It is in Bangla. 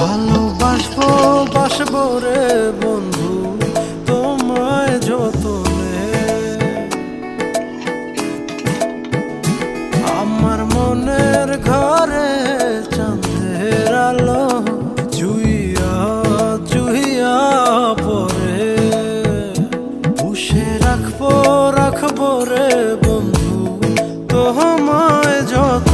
ভালোবাসবো, বাসবো রে বন্ধু, তোমায় যতনে। আমার মনের ঘরে চাঁদের আলো জুইয়া জুইয়া পরে পুষে রাখব রাখব রে বন্ধু, তোমায় যত